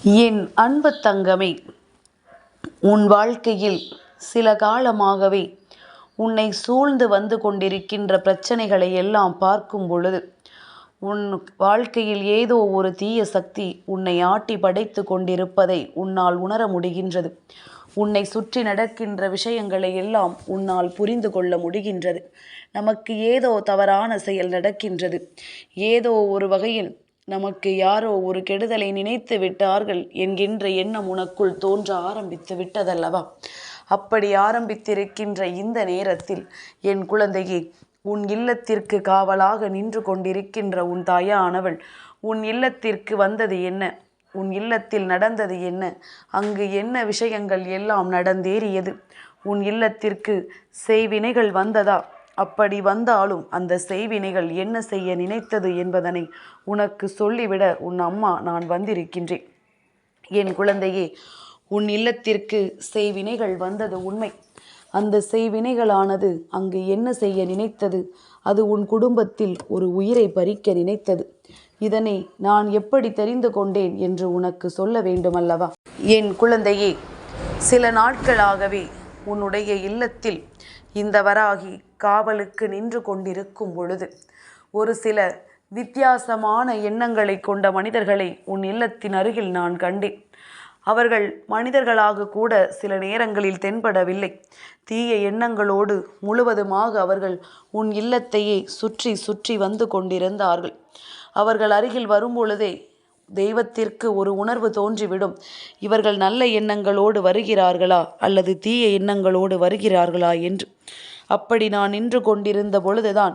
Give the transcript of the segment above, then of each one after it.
என் அன்பு தங்கமே உன் வாழ்க்கையில் சில காலமாகவே உன்னை சூழ்ந்து வந்து கொண்டிருக்கின்ற பிரச்சனைகளை எல்லாம் பார்க்கும் பொழுது உன் வாழ்க்கையில் ஏதோ ஒரு தீய சக்தி உன்னை ஆட்டி படைத்து கொண்டிருப்பதை உன்னால் உணர முடிகின்றது. உன்னை சுற்றி நடக்கின்ற விஷயங்களை எல்லாம் உன்னால் புரிந்து கொள்ள முடிகின்றது. நமக்கு ஏதோ தவறான செயல் நடக்கின்றது. ஏதோ ஒரு வகையில் நமக்கு யாரோ ஒரு கெடுதலை நினைத்து விட்டார்கள் என்கின்ற எண்ணம் உனக்குள் தோன்ற ஆரம்பித்து விட்டதல்லவா? அப்படி ஆரம்பித்திருக்கின்ற இந்த நேரத்தில் என் குழந்தையே உன் இல்லத்திற்கு காவலாக நின்று கொண்டிருக்கின்ற உன் தாயானவள் உன் இல்லத்திற்கு வந்தது என்ன? உன் இல்லத்தில் நடந்தது என்ன? அங்கு என்ன விஷயங்கள் எல்லாம் நடந்தேறியது? உன் இல்லத்திற்கு செய்வினைகள் வந்ததா? அப்படி வந்தாலும் அந்த செய்வினைகள் என்ன செய்ய நினைத்தது என்பதனை உனக்கு சொல்லிவிட உன் அம்மா நான் வந்திருக்கின்றேன். என் குழந்தையே உன் இல்லத்திற்கு செய்வினைகள் வந்தது உண்மை. அந்த செய்வினைகளானது அங்கு என்ன செய்ய நினைத்தது? அது உன் குடும்பத்தில் ஒரு உயிரை பறிக்க நினைத்தது. இதனை நான் எப்படி தெரிந்து கொண்டேன் என்று உனக்கு சொல்ல வேண்டுமல்லவா? என் குழந்தையே சில நாட்களாகவே உன்னுடைய இல்லத்தில் இந்த வராகி காவலுக்கு நின்று கொண்டிருக்கும் பொழுது ஒரு சில வித்தியாசமான எண்ணங்களை கொண்ட மனிதர்களை உன் இல்லத்தின் அருகில் நான் கண்டேன். அவர்கள் மனிதர்களாக கூட சில நேரங்களில் தென்படவில்லை. தீய எண்ணங்களோடு முழுவதுமாக அவர்கள் உன் இல்லத்தையே சுற்றி சுற்றி வந்து கொண்டிருந்தார்கள். அவர்கள் அருகில் வரும்பொழுதே தெய்வத்திற்கு ஒரு உணர்வு தோன்றிவிடும். இவர்கள் நல்ல எண்ணங்களோடு வருகிறார்களா அல்லது தீய எண்ணங்களோடு வருகிறார்களா என்று. அப்படி நான் நின்று கொண்டிருந்த பொழுதுதான்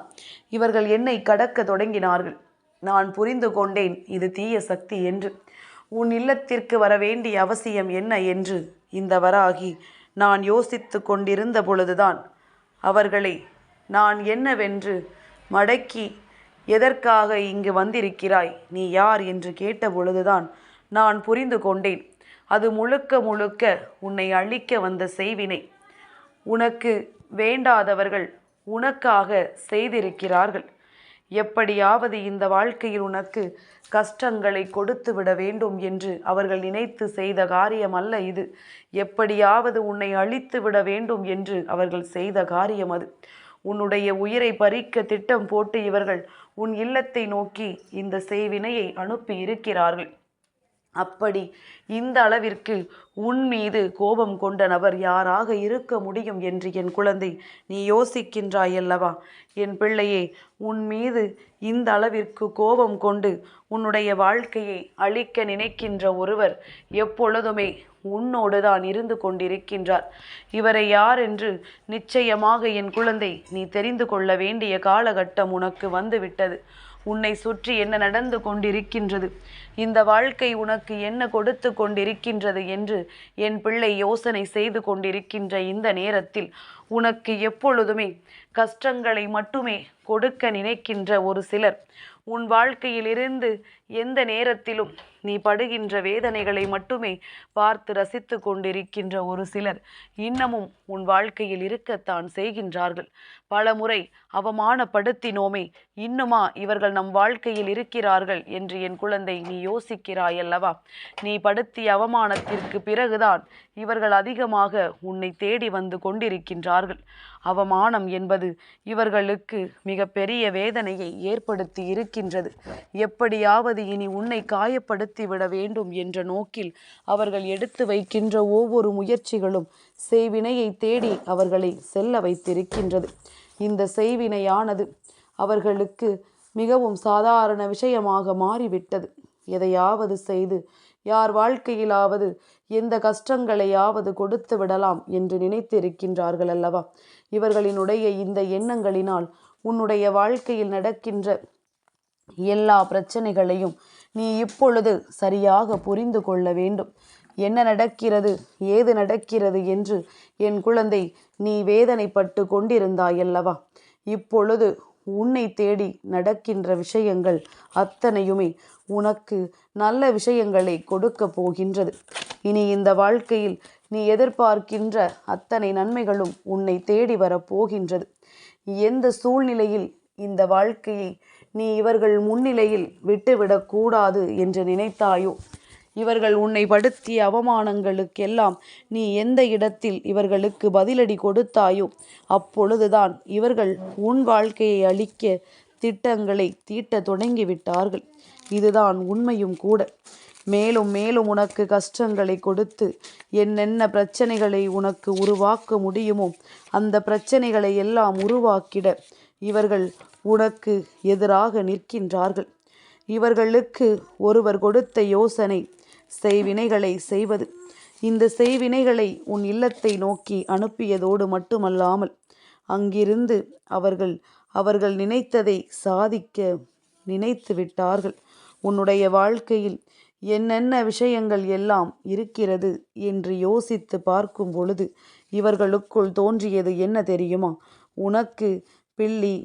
இவர்கள் என்னை கடக்க தொடங்கினார்கள். நான் புரிந்து கொண்டேன் இது தீய சக்தி என்று. உன் இல்லத்திற்கு வர வேண்டிய அவசியம் என்ன என்று. இந்த வராகி நான் யோசித்து கொண்டிருந்த பொழுதுதான். அவர்களை நான் என்னவென்று மடக்கி எதற்காக இங்கு வந்திருக்கிறாய்? நீ யார்? என்று கேட்ட பொழுதுதான் நான் புரிந்து கொண்டேன். அது முழுக்க முழுக்க உன்னை அழிக்க வந்த செய்வினை. உனக்கு வேண்டாதவர்கள் உனக்காக செய்திருக்கிறார்கள். எப்படியாவது இந்த வாழ்க்கையில் உனக்கு கஷ்டங்களை கொடுத்து விட வேண்டும் என்று அவர்கள் நினைத்து செய்த காரியம் அல்ல இது. எப்படியாவது உன்னை அழித்து விட வேண்டும் என்று அவர்கள் செய்த காரியம் அது. உன்னுடைய உயிரை பறிக்க திட்டம் போட்டு இவர்கள் உன் இல்லத்தை நோக்கி இந்த செய்வினையை அனுப்பி இருக்கிறார்கள். அப்படி இந்த அளவிற்கு உன் மீது கோபம் கொண்ட நபர் யாராக இருக்க முடியும் என்று என் குழந்தை நீ யோசிக்கின்றாய் அல்லவா? என் பிள்ளையே உன் மீது இந்த அளவிற்கு கோபம் கொண்டு உன்னுடைய வாழ்க்கையை அழிக்க நினைக்கின்ற ஒருவர் எப்பொழுதுமே உன்னோடு தான் இருந்து கொண்டிருக்கின்றார். இவரை யார் என்று நிச்சயமாக என் குழந்தை நீ தெரிந்து கொள்ள வேண்டிய காலகட்டம் உனக்கு வந்துவிட்டது. உன்னை சுற்றி என்ன நடந்து கொண்டிருக்கின்றது? இந்த வாழ்க்கை உனக்கு என்ன கொடுத்து கொண்டிருக்கின்றது என்று என் பிள்ளை யோசனை செய்து கொண்டிருக்கின்ற இந்த நேரத்தில் உனக்கு எப்பொழுதுமே கஷ்டங்களை மட்டுமே கொடுக்க நினைக்கின்ற ஒரு சிலர் உன் வாழ்க்கையிலிருந்து எந்த நேரத்திலும் நீ படுகின்ற வேதனைகளை மட்டுமே பார்த்து ரசித்து கொண்டிருக்கின்ற ஒரு சிலர் இன்னமும் உன் வாழ்க்கையில் இருக்கத்தான் செய்கின்றார்கள். பல முறை அவமானப்படுத்தினோமே இன்னுமா இவர்கள் நம் வாழ்க்கையில் இருக்கிறார்கள் என்று என் குழந்தை நீ யோசிக்கிறாய் அல்லவா நீ படுத்திய அவமானத்திற்கு பிறகுதான் இவர்கள் அதிகமாக உன்னை தேடி வந்து கொண்டிருக்கின்றார்கள். அவமானம் என்பது இவர்களுக்கு மிக பெரிய வேதனையை ஏற்படுத்தி இருக்கின்றது. எப்படியாவது இனி உன்னை காயப்படுத்தி விட வேண்டும் என்ற நோக்கில் அவர்கள் எடுத்து வைக்கின்ற ஒவ்வொரு முயற்சிகளும் செய்வினையை தேடி அவர்களை செல்ல வைத்திருக்கின்றது. இந்த செய்வினையானது அவர்களுக்கு மிகவும் சாதாரண விஷயமாக மாறிவிட்டது. எதையாவது செய்து யார் வாழ்க்கையிலாவது எந்த கஷ்டங்களையாவது கொடுத்து விடலாம் என்று நினைத்திருக்கின்றார்கள் அல்லவா? இவர்களினுடைய இந்த எண்ணங்களினால் உன்னுடைய வாழ்க்கையில் நடக்கின்ற எல்லா பிரச்சனைகளையும் நீ இப்பொழுது சரியாக புரிந்து கொள்ள வேண்டும். என்ன நடக்கிறது? ஏது நடக்கிறது என்று என் குழந்தை நீ வேதனைப்பட்டு கொண்டிருந்தாயல்லவா? இப்பொழுது உன்னை தேடி நடக்கின்ற விஷயங்கள் அத்தனையுமே உனக்கு நல்ல விஷயங்களை கொடுக்க போகின்றது. இனி இந்த வாழ்க்கையில் நீ எதிர்பார்க்கின்ற அத்தனை நன்மைகளும் உன்னை தேடி வரப்போகின்றது எந்த சூழ்நிலையில் இந்த வாழ்க்கையை நீ இவர்கள் முன்னிலையில் விட்டுவிடக்கூடாது என்று நினைத்தாயோ? இவர்கள் உன்னை படுத்திய அவமானங்களுக்கெல்லாம் நீ எந்த இடத்தில் இவர்களுக்கு பதிலடி கொடுத்தாயோ? அப்பொழுதுதான் இவர்கள் உன் வாழ்க்கையை அழிக்க திட்டங்களை தீட்டத் தொடங்கிவிட்டார்கள். இதுதான் உண்மையும் கூட. மேலும் மேலும் உனக்கு கஷ்டங்களை கொடுத்து என்னென்ன பிரச்சனைகளை உனக்கு உருவாக்க முடியுமோ அந்த பிரச்சனைகளை எல்லாம் உருவாக்கிட இவர்கள் உனக்கு எதிராக நிற்கின்றார்கள். இவர்களுக்கு ஒருவர் கொடுத்த யோசனை செய்வினைகளை செய்வது. இந்த செய்வினைகளை உன் இல்லத்தை நோக்கி அனுப்பியதோடு மட்டுமல்லாமல் அங்கிருந்து அவர்கள் அவர்கள் நினைத்ததை சாதிக்க நினைத்து விட்டார்கள். உன்னுடைய வாழ்க்கையில் என்னென்ன விஷயங்கள் எல்லாம் இருக்கிறது என்று யோசித்து பார்க்கும் பொழுது இவர்களுக்குள் தோன்றியது என்ன தெரியுமா? உனக்கு பில்லி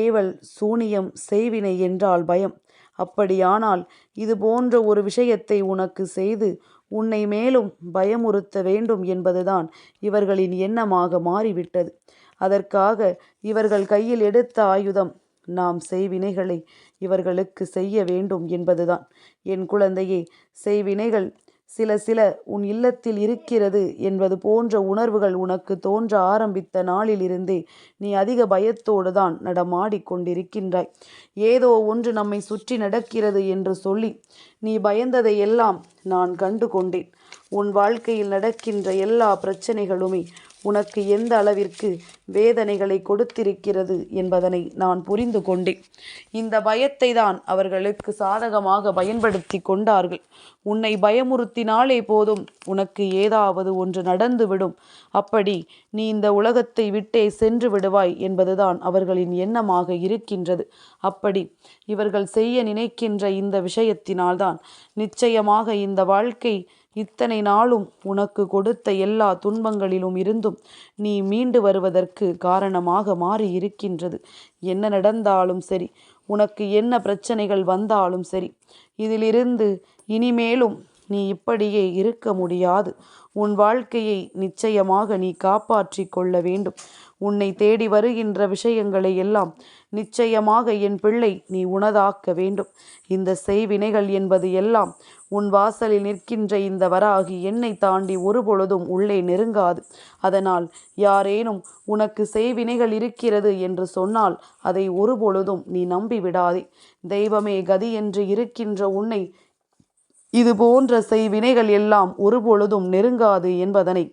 ஏவல் சூனியம் செய்வினை என்றால் பயம். அப்படியானால் இது போன்ற ஒரு விஷயத்தை உனக்கு செய்து உன்னை மேலும் பயமுறுத்த வேண்டும் என்பதுதான் இவர்களின் எண்ணமாக மாறிவிட்டது. அதற்காக இவர்கள் கையில் எடுத்த ஆயுதம் நாம் செய்வினைகளை இவர்களுக்கு செய்ய வேண்டும் என்பதுதான். என் குழந்தையே செய்வினைகள் சில சில உன் இல்லத்தில் இருக்கிறது என்பது போன்ற உணர்வுகள் உனக்கு தோன்ற ஆரம்பித்த நாளிலிருந்தே நீ அதிக பயத்தோடு தான் நடமாடிக்கொண்டிருக்கின்றாய் ஏதோ ஒன்று நம்மை சுற்றி நடக்கிறது என்று சொல்லி நீ பயந்ததையெல்லாம் நான் கண்டு கொண்டேன். உன் வாழ்க்கையில் நடக்கின்ற எல்லா பிரச்சனைகளுமே உனக்கு எந்த அளவிற்கு வேதனைகளை கொடுத்திருக்கிறது என்பதனை நான் புரிந்து கொண்டேன். இந்த பயத்தை தான் அவர்களுக்கு சாதகமாக பயன்படுத்தி கொண்டார்கள். உன்னை பயமுறுத்தினாலே போதும் உனக்கு ஏதாவது ஒன்று நடந்துவிடும். அப்படி நீ இந்த உலகத்தை விட்டே சென்று விடுவாய் என்பதுதான் அவர்களின் எண்ணமாக இருக்கின்றது. அப்படி இவர்கள் செய்ய நினைக்கின்ற இந்த விஷயத்தினால்தான் நிச்சயமாக இந்த வாழ்க்கை இத்தனை நாளும் உனக்கு கொடுத்த எல்லா துன்பங்களிலும் இருந்தும் நீ மீண்டு வருவதற்கு காரணமாக மாறி இருக்கின்றது என்ன நடந்தாலும் சரி உனக்கு என்ன பிரச்சனைகள் வந்தாலும் சரி இதிலிருந்து இனிமேலும் நீ இப்படியே இருக்க முடியாது. உன் வாழ்க்கையை நிச்சயமாக நீ காப்பாற்றிக் கொள்ள வேண்டும். உன்னை தேடி வருகின்ற விஷயங்களை எல்லாம் நிச்சயமாக என் பிள்ளை நீ உனதாக்க வேண்டும். இந்த செய்வினைகள் என்பது எல்லாம் உன் வாசலில் நிற்கின்ற இந்த வராகி என்னை தாண்டி ஒருபொழுதும் உள்ளே நெருங்காது. அதனால் யாரேனும் உனக்கு செய்வினைகள் இருக்கிறது என்று சொன்னால் அதை ஒருபொழுதும் நீ நம்பி விடாதே தெய்வமே கதி என்று இருக்கின்ற உன்னை இது போன்ற செய்வினைகள் எல்லாம் ஒருபொழுதும் நெருங்காது என்பதனை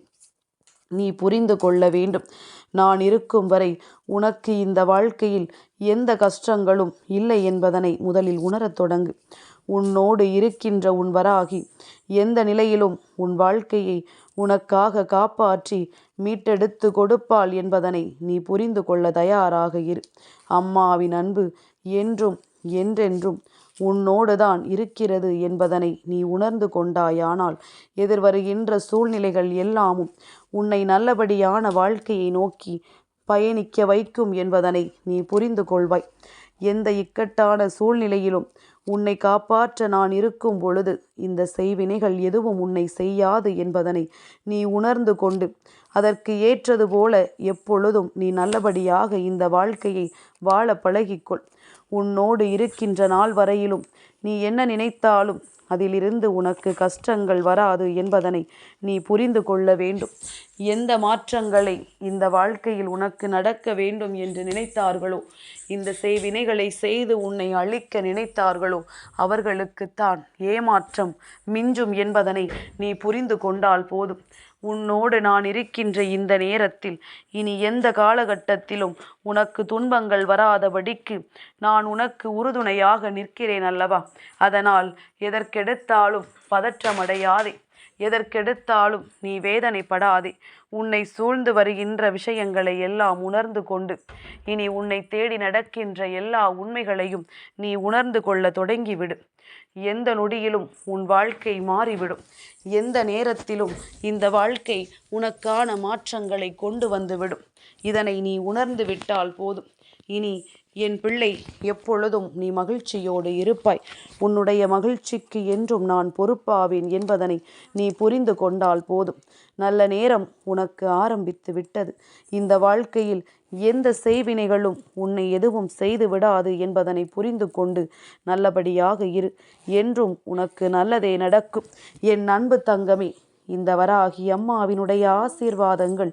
நீ புரிந்து கொள்ள வேண்டும். நான் இருக்கும் வரை உனக்கு இந்த வாழ்க்கையில் எந்த கஷ்டங்களும் இல்லை என்பதனை முதலில் உணரத் தொடங்கு. உன்னோடு இருக்கின்ற உன் வராகி எந்த நிலையிலும் உன் வாழ்க்கையை உனக்காக காப்பாற்றி மீட்டெடுத்து கொடுப்பாள் என்பதனை நீ புரிந்து கொள்ள தயாராக இரு. அம்மாவின் அன்பு என்றும் என்றென்றும் உன்னோடுதான் இருக்கிறது என்பதனை நீ உணர்ந்து கொண்டாயானால் எதிர்வருகின்ற சூழ்நிலைகள் எல்லாமும் உன்னை நல்லபடியான வாழ்க்கையை நோக்கி பயணிக்க வைக்கும் என்பதனை நீ புரிந்து கொள்வாய். எந்த இக்கட்டான சூழ்நிலையிலும் உன்னை காப்பாற்ற நான் இருக்கும் பொழுது இந்த செய்வினைகள் எதுவும் உன்னை செய்யாது என்பதனை நீ உணர்ந்து கொண்டு அதற்கு ஏற்றது போல எப்பொழுதும் நீ நல்லபடியாக இந்த வாழ்க்கையை வாழ பழகிக்கொள். உன்னோடு இருக்கின்ற நாள் வரையிலும் நீ என்ன நினைத்தாலும் அதிலிருந்து உனக்கு கஷ்டங்கள் வராது என்பதனை நீ புரிந்து கொள்ள வேண்டும். எந்த மாற்றங்களை இந்த வாழ்க்கையில் உனக்கு நடக்க வேண்டும் என்று நினைத்தார்களோ? இந்த செய்வினைகளை செய்து உன்னை அழிக்க நினைத்தார்களோ? அவர்களுக்குத்தான் ஏமாற்றம் மிஞ்சும் என்பதனை நீ புரிந்து கொண்டால் போதும். உன்னோடு நான் இருக்கின்ற இந்த நேரத்தில் இனி எந்த காலகட்டத்திலும் உனக்கு துன்பங்கள் வராதபடிக்கு நான் உனக்கு உறுதுணையாக நிற்கிறேன் அல்லவா? அதனால் எதற்கெடுத்தாலும் பதற்றமடையாதே. எதற்கெடுத்தாலும் நீ வேதனைப்படாதே. உன்னை சூழ்ந்து வருகின்ற விஷயங்களை எல்லாம் உணர்ந்து கொண்டு இனி உன்னை தேடி நடக்கின்ற எல்லா உண்மைகளையும் நீ உணர்ந்து கொள்ள தொடங்கிவிடு. எந்த நொடியிலும் உன் வாழ்க்கை மாறிவிடும். எந்த நேரத்திலும் இந்த வாழ்க்கை உனக்கான மாற்றங்களை கொண்டு வந்துவிடும். இதனை நீ உணர்ந்து விட்டால் போதும். இனி என் பிள்ளை எப்பொழுதும் நீ மகிழ்ச்சியோடு இருப்பாய். உன்னுடைய மகிழ்ச்சிக்கு என்றும் நான் பொறுப்பாவேன் என்பதனை நீ புரிந்து கொண்டால் போதும். நல்ல நேரம் உனக்கு ஆரம்பித்து விட்டது. இந்த வாழ்க்கையில் எந்த செய்வினைகளும் உன்னை எதுவும் செய்து விடாது என்பதனை புரிந்து கொண்டு நல்லபடியாக இரு. என்றும் உனக்கு நல்லதே நடக்கும். என் அன்பு தங்கமே இந்த வராகி அம்மாவினுடைய ஆசீர்வாதங்கள்